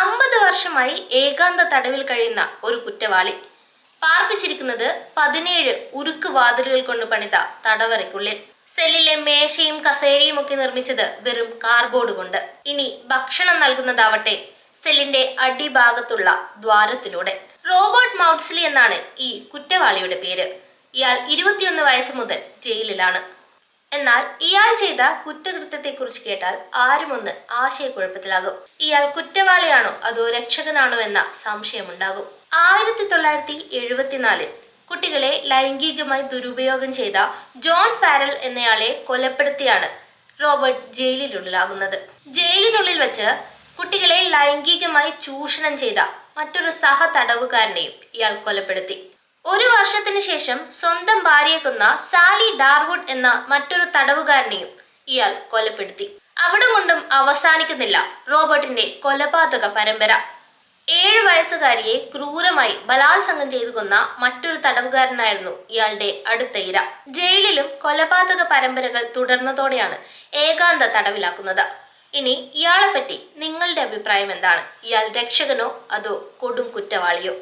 അമ്പത് വർഷമായി ഏകാന്ത തടവിൽ കഴിയുന്ന ഒരു കുറ്റവാളി. പാർപ്പിച്ചിരിക്കുന്നത് പതിനേഴ് ഉരുക്ക് വാതിലുകൾ കൊണ്ട് പണിത തടവറയ്ക്കുള്ളിൽ. സെല്ലിലെ മേശയും കസേരയും ഒക്കെ നിർമ്മിച്ചത് വെറും കാർബോർഡ് കൊണ്ട്. ഇനി ഭക്ഷണം നൽകുന്നതാവട്ടെ സെല്ലിന്റെ അടിഭാഗത്തുള്ള ദ്വാരത്തിലൂടെ. റോബർട്ട് മൗട്ട്സ്ലി എന്നാണ് ഈ കുറ്റവാളിയുടെ പേര്. ഇയാൾ ഇരുപത്തിയൊന്ന് വയസ്സ് മുതൽ ജയിലിലാണ്. എന്നാൽ ഇയാൾ ചെയ്ത കുറ്റകൃത്യത്തെക്കുറിച്ച് കേട്ടാൽ ആരുമൊന്ന് ആശയക്കുഴപ്പത്തിലാകും. ഇയാൾ കുറ്റവാളിയാണോ അതോ രക്ഷകനാണോ എന്ന സംശയമുണ്ടാകും. ആയിരത്തി തൊള്ളായിരത്തി എഴുപത്തിനാലിൽ കുട്ടികളെ ലൈംഗികമായി ദുരുപയോഗം ചെയ്ത ജോൺ ഫാരൽ എന്നയാളെ കൊലപ്പെടുത്തിയാണ് റോബർട്ട് ജയിലിനുള്ളിലാകുന്നത്. ജയിലിനുള്ളിൽ വെച്ച് കുട്ടികളെ ലൈംഗികമായി ചൂഷണം ചെയ്ത മറ്റൊരു സഹ തടവുകാരനെയും ഇയാൾ കൊലപ്പെടുത്തി. ഒരു വർഷത്തിന് ശേഷം സ്വന്തം ഭാര്യയെ കൊന്ന സാലി ഡാർവുഡ് എന്ന മറ്റൊരു തടവുകാരനെയും ഇയാൾ കൊലപ്പെടുത്തി. അവിടെ കൊണ്ടും അവസാനിക്കുന്നില്ല റോബർട്ടിന്റെ കൊലപാതക പരമ്പര. ഏഴ് വയസ്സുകാരിയെ ക്രൂരമായി ബലാത്സംഗം ചെയ്തു കൊന്ന മറ്റൊരു തടവുകാരനായിരുന്നു ഇയാളുടെ അടുത്ത ഇര. ജയിലിലും കൊലപാതക പരമ്പരകൾ തുടർന്നതോടെയാണ് ഏകാന്ത തടവിലാക്കുന്നത്. ഇനി ഇയാളെപ്പറ്റി നിങ്ങളുടെ അഭിപ്രായം എന്താണ്? ഇയാൾ രക്ഷകനോ അതോ കൊടും കുറ്റവാളിയോ?